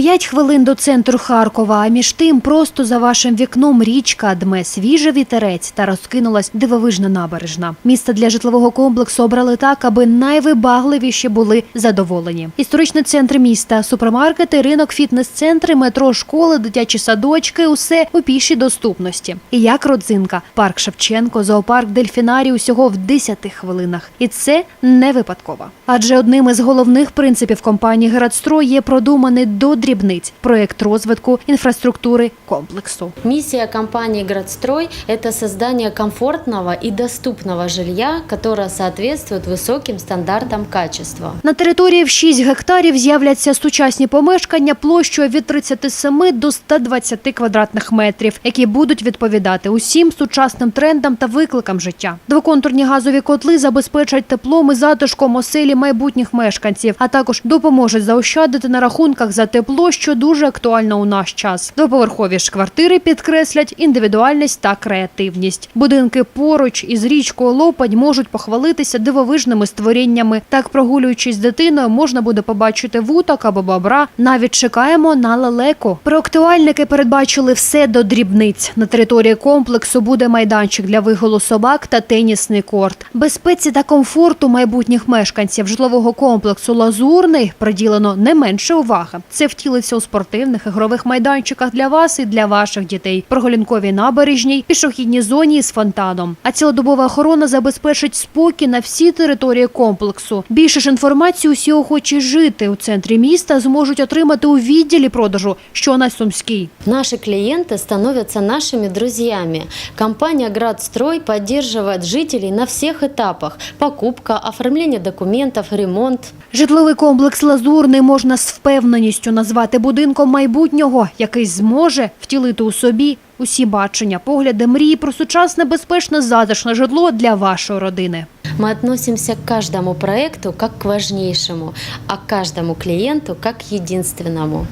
П'ять хвилин до центру Харкова, а між тим просто за вашим вікном річка дме свіжий вітерець та розкинулась дивовижна набережна. Місце для житлового комплексу обрали так, аби найвибагливіші були задоволені. Історичний центр міста, супермаркети, ринок, фітнес-центри, метро, школи, дитячі садочки – усе у пішій доступності. І як родзинка, парк Шевченко, зоопарк Дельфінарій усього в 10 хвилинах. І це не випадково. Адже одним із головних принципів компанії «Градстрой» є продуманий до дрібниць проект розвитку інфраструктури комплексу. Миссия компании «Градстрой» – это создание комфортного и доступного жилья, которое соответствует высоким стандартам качества. На території в 6 гектарів з'являться сучасні помешкання площею від 37 до 120 квадратних метрів, які будуть відповідати усім сучасним трендам та викликам життя. Двоконтурні газові котли забезпечать теплом і затишком оселі майбутніх мешканців, а також допоможуть заощадити на рахунках за тепло, що дуже актуально у наш час. Двоповерхові ж квартири підкреслять індивідуальність та креативність. Будинки поруч із річкою Лопань можуть похвалитися дивовижними створіннями. Так, прогулюючись дитиною, можна буде побачити вуток або бобра. Навіть чекаємо на лелеку. Проактуальники передбачили все до дрібниць. На території комплексу буде майданчик для виголу собак та тенісний корт. Безпеці та комфорту майбутніх мешканців житлового комплексу Лазурний приділено не менше уваги. Це втілиться у спортивних ігрових майданчиках для вас і для ваших дітей, прогулянковій набережній, пішохідній зоні з фонтаном. А цілодобова охорона забезпечить спокій на всій території комплексу. Більше ж інформації усі охочі жити у центрі міста зможуть отримати у відділі продажу, що на Сумській. Наши клиенты становятся нашими друзьями. Компания «Градстрой» поддерживает жителей на всех этапах – покупка, оформление документов, ремонт. Житловий комплекс Лазурний можна з впевненістю назвати будинком майбутнього, який зможе втілити у собі усі бачення, погляди, мрії про сучасне, безпечне, затишне житло для вашої родини. Мы относимся к каждому проекту как к важнейшему, а к каждому клиенту как к единственному.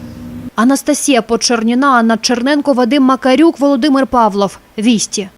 Анастасія Почерніна, Анна Черненко, Вадим Макарюк, Володимир Павлов. Вісті.